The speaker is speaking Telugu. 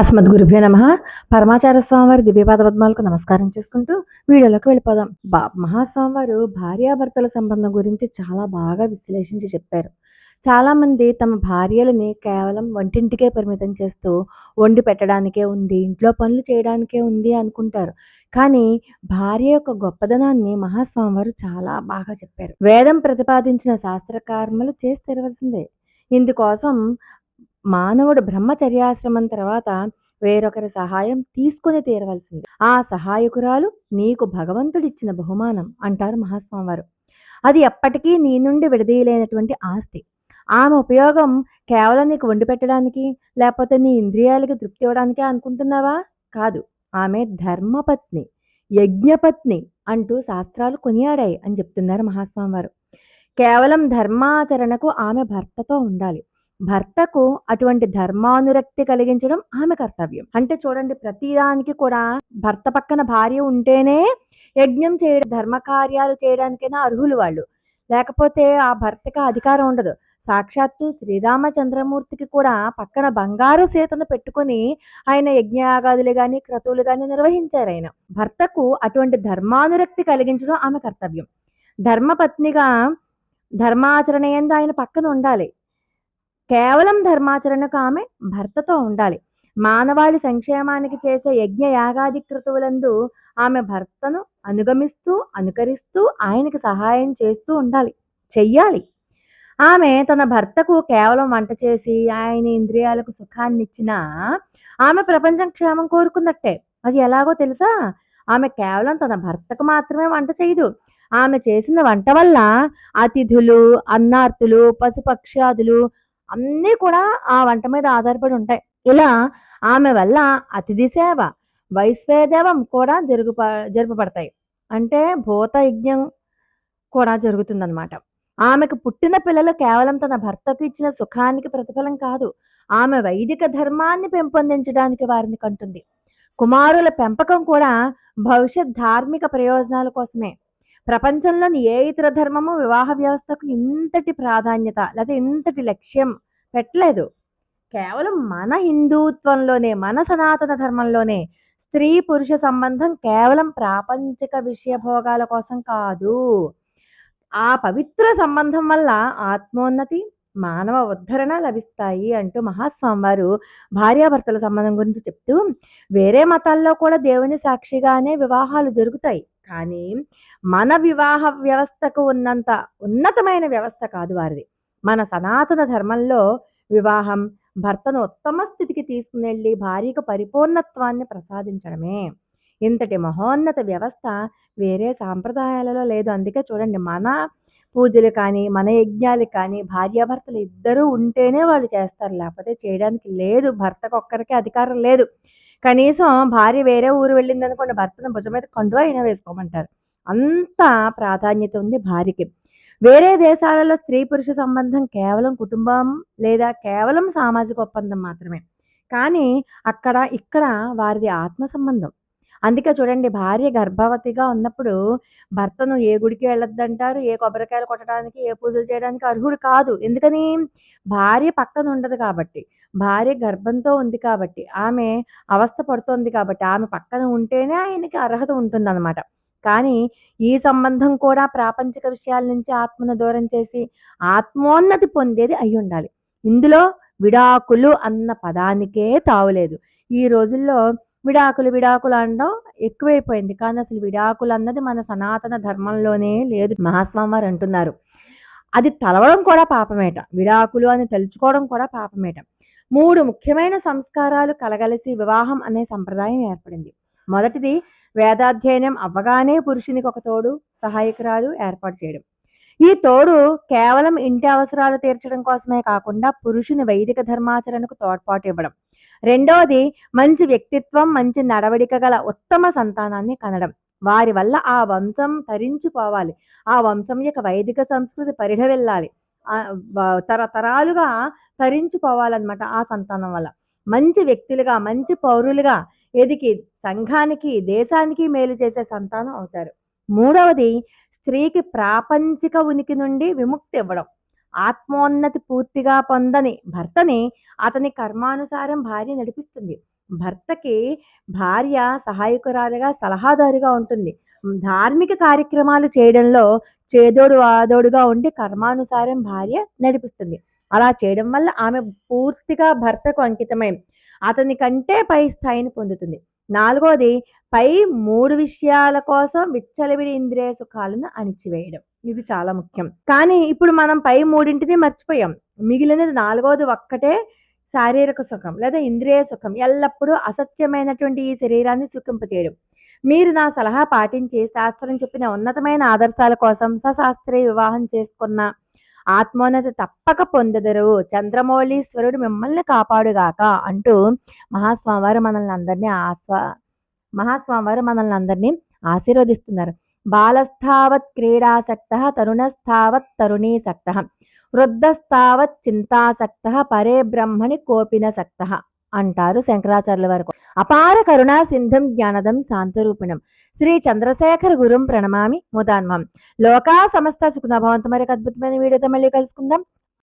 అస్మద్ గురుభ్యో నమ. పరమాచార స్వామివారి దివ్యపాద పద్మాలకు నమస్కారం చేసుకుంటూ వీడియోలోకి వెళ్ళిపోదాం. బా మహాస్వామి వారు భార్యాభర్తల సంబంధం గురించి చాలా బాగా విశ్లేషించి చెప్పారు. చాలామంది తమ భార్యలని కేవలం వంటింటికే పరిమితం చేస్తూ వండి పెట్టడానికే ఉంది ఇంట్లో పనులు చేయడానికే ఉంది అనుకుంటారు. కానీ భార్య యొక్క గొప్పదనాన్ని మహాస్వామి వారు చాలా బాగా చెప్పారు. వేదం ప్రతిపాదించిన శాస్త్రకర్మలు చేసి తెరవలసిందే. ఇందుకోసం మానవుడు బ్రహ్మచర్యాశ్రమం తర్వాత వేరొకరి సహాయం తీసుకొని తీరవలసింది. ఆ సహాయకురాలు నీకు భగవంతుడిచ్చిన బహుమానం అంటారు మహాస్వామి వారు అది ఎప్పటికీ నీ నుండి విడదీయలేనటువంటి ఆస్తి. ఆమె ఉపయోగం కేవలం నీకు వండి పెట్టడానికి లేకపోతే నీ ఇంద్రియాలకి తృప్తి ఇవ్వడానికే అనుకుంటున్నావా? కాదు. ఆమె ధర్మపత్ని యజ్ఞపత్ని అంటూ శాస్త్రాలు కొనియాడాయి అని చెప్తున్నారు మహాస్వామి వారు కేవలం ధర్మాచరణకు ఆమె భర్తతో ఉండాలి. భర్తకు అటువంటి ధర్మానురక్తి కలిగించడం ఆమె కర్తవ్యం. అంటే చూడండి ప్రతిదానికి కూడా భర్త పక్కన భార్య ఉంటేనే యజ్ఞం చేయడం ధర్మ కార్యాలు చేయడానికైనా అర్హులు వాళ్ళు. లేకపోతే ఆ భర్తకి అధికారం ఉండదు. సాక్షాత్తు శ్రీరామచంద్రమూర్తికి కూడా పక్కన బంగారు సీతను పెట్టుకుని ఆయన యజ్ఞయాగాదులు గాని క్రతువులు గాని నిర్వహించారు ఆయన. భర్తకు అటువంటి ధర్మానురక్తి కలిగించడం ఆమె కర్తవ్యం. ధర్మపత్నిగా ధర్మాచరణ ఎందు ఆయన పక్కన ఉండాలి. కేవలం ధర్మాచరణకు ఆమె భర్తతో ఉండాలి. మానవాళి సంక్షేమానికి చేసే యజ్ఞ యాగాది క్రతువులందు ఆమె భర్తను అనుగమిస్తూ అనుకరిస్తూ ఆయనకి సహాయం చేస్తూ ఉండాలి. చెయ్యాలి. ఆమె తన భర్తకు కేవలం వంట చేసి ఆయన ఇంద్రియాలకు సుఖాన్ని ఇచ్చినా ఆమె ప్రపంచం క్షేమం కోరుకున్నట్టే. అది ఎలాగో తెలుసా? ఆమె కేవలం తన భర్తకు మాత్రమే వంట చేయదు. ఆమె చేసిన వంట వల్ల అతిథులు అన్నార్తులు పశుపక్ష్యాదులు అన్నీ కూడా ఆ వంట మీద ఆధారపడి ఉంటాయి. ఇలా ఆమె వల్ల అతిథి సేవ వైశ్వేదేవం కూడా జరుగు జరుపబడతాయి. అంటే భూత యజ్ఞం కూడా జరుగుతుందన్నమాట. ఆమెకు పుట్టిన పిల్లలు కేవలం తన భర్తకు ఇచ్చిన సుఖానికి ప్రతిఫలం కాదు. ఆమె వైదిక ధర్మాన్ని పెంపొందించడానికి వారిని కంటుంది. కుమారుల పెంపకం కూడా భవిష్యత్ ధార్మిక ప్రయోజనాల కోసమే. ప్రపంచంలోని ఏ ఇతర ధర్మము వివాహ వ్యవస్థకు ఇంతటి ప్రాధాన్యత లేదా ఇంతటి లక్ష్యం పెట్టలేదు. కేవలం మన హిందుత్వంలోనే మన సనాతన ధర్మంలోనే స్త్రీ పురుష సంబంధం కేవలం ప్రాపంచిక విషయ భోగాల కోసం కాదు. ఆ పవిత్ర సంబంధం వల్ల ఆత్మోన్నతి మానవ ఉద్ధరణ లభిస్తాయి అంటూ మహాస్వామి వారు భార్యాభర్తల సంబంధం గురించి చెప్తూ వేరే మతాల్లో కూడా దేవుని సాక్షిగానే వివాహాలు జరుగుతాయి. కానీ మన వివాహ వ్యవస్థకు ఉన్నంత ఉన్నతమైన వ్యవస్థ కాదు వారిది. మన సనాతన ధర్మంలో వివాహం భర్తను ఉత్తమ స్థితికి తీసుకునెళ్ళి భార్యకు పరిపూర్ణత్వాన్ని ప్రసాదించడమే. ఇంతటి మహోన్నత వ్యవస్థ వేరే సాంప్రదాయాలలో లేదు. అందుకే చూడండి మన పూజలు కానీ మన యజ్ఞాలు కానీ భార్యాభర్తలు ఇద్దరూ ఉంటేనే వాళ్ళు చేస్తారు. లేకపోతే చేయడానికి లేదు. భర్తకు ఒక్కరికే అధికారం లేదు. కనీసం భార్య వేరే ఊరు వెళ్ళింది అనుకోండి భర్తను భుజం మీద కండువ అయినా వేసుకోమంటారు. అంత ప్రాధాన్యత ఉంది భార్యకి. వేరే దేశాలలో స్త్రీ పురుష సంబంధం కేవలం కుటుంబం లేదా కేవలం సామాజిక ఒప్పందం మాత్రమే. కానీ అక్కడ ఇక్కడ వారిది ఆత్మ సంబంధం. అందుకే చూడండి భార్య గర్భవతిగా ఉన్నప్పుడు భర్తను ఏ గుడికి వెళ్ళొద్దంటారు? ఏ కొబ్బరికాయలు కొట్టడానికి ఏ పూజలు చేయడానికి అర్హుడు కాదు. ఎందుకని? భార్య పక్కన ఉండదు కాబట్టి. భార్య గర్భంతో ఉంది కాబట్టి. ఆమె అవస్థ పడుతోంది కాబట్టి. ఆమె పక్కన ఉంటేనే ఆయనకి అర్హత ఉంటుందన్నమాట. కానీ ఈ సంబంధం కూడా ప్రాపంచిక విషయాల నుంచి ఆత్మను దూరం చేసి ఆత్మోన్నతి పొందేది అయి ఉండాలి. ఇందులో విడాకులు అన్న పదానికే తావులేదు. ఈ రోజుల్లో విడాకులు విడాకులు అనడం ఎక్కువైపోయింది. కానీ అసలు విడాకులు అన్నది మన సనాతన ధర్మంలోనే లేదు మహాస్వామి వారు అంటున్నారు. అది తలవడం కూడా పాపమేట. విడాకులు అని తలుచుకోవడం కూడా పాపమేట. మూడు ముఖ్యమైన సంస్కారాలు కలగలిసి వివాహం అనే సంప్రదాయం ఏర్పడింది. మొదటిది వేదాధ్యయనం అవ్వగానే పురుషునికి ఒక తోడు సహాయకురాలు ఏర్పాటు చేయడం. ఈ తోడు కేవలం ఇంటి అవసరాలు తీర్చడం కోసమే కాకుండా పురుషుని వైదిక ధర్మాచరణకు తోడ్పాటు ఇవ్వడం. రెండవది మంచి వ్యక్తిత్వం మంచి నడవడిక గల ఉత్తమ సంతానాన్ని కనడం. వారి వల్ల ఆ వంశం తరించిపోవాలి. ఆ వంశం యొక్క వైదిక సంస్కృతి పరిడ వెళ్ళాలి తరతరాలుగా తరించిపోవాలన్నమాట ఆ సంతానం వల్ల. మంచి వ్యక్తులుగా మంచి పౌరులుగా ఎదిగి సంఘానికి దేశానికి మేలు చేసే సంతానం అవుతారు. మూడవది స్త్రీకి ప్రాపంచిక ఉనికి నుండి విముక్తి ఇవ్వడం. ఆత్మోన్నతి పూర్తిగా పొందని భర్తని అతని కర్మానుసారం భార్య నడిపిస్తుంది. భర్తకి భార్య సహాయకురాలుగా సలహాదారుగా ఉంటుంది. ధార్మిక కార్యక్రమాలు చేయడంలో చేదోడు వాదోడుగా ఉండి కర్మానుసారం భార్య నడిపిస్తుంది. అలా చేయడం వల్ల ఆమె పూర్తిగా భర్తకు అంకితమై అతని కంటే పై స్థాయిని పొందుతుంది. నాలుగోది పై మూడు విషయాల కోసం విచ్చలవిడి ఇంద్రియ సుఖాలను అణిచివేయడం. ఇది చాలా ముఖ్యం. కానీ ఇప్పుడు మనం పై మూడింటిది మర్చిపోయాం. మిగిలినది నాలుగోది ఒక్కటే శారీరక సుఖం లేదా ఇంద్రియ సుఖం. ఎల్లప్పుడూ అసత్యమైనటువంటి ఈ శరీరాన్ని సుఖింపచేయడం మీరు నా సలహా పాటించి శాస్త్రం చెప్పిన ఉన్నతమైన ఆదర్శాల కోసం సశాస్త్రీయ వివాహం చేసుకున్న ఆత్మోన్నతి తప్పక పొందెదరు. చంద్రమౌళీశ్వరుడు మిమ్మల్ని కాపాడుగాక అంటూ మహాస్వామివారు మనల్ని అందరినీ ఆస్వా మహాస్వామివారు మనల్ని అందరినీ ఆశీర్వదిస్తున్నారు. బాలస్థావత్ క్రీడాసక్త తరుణస్థావత్ తరుణీసక్త. వృద్ధస్థావత్ చింతాసక్త పరే బ్రహ్మణి కోపిన సక్త అంటారు శంకరాచార్యుల వరకు అపార కరుణా సింధం జ్ఞానదం శాంతరూపిణం. శ్రీ చంద్రశేఖర్ గురుం ప్రణమామి ముదాన్మం లోకా సమస్త సుఖనభవంతం మరి అద్భుతమైన వీడియోతో మళ్ళీ కలుసుకుందాం.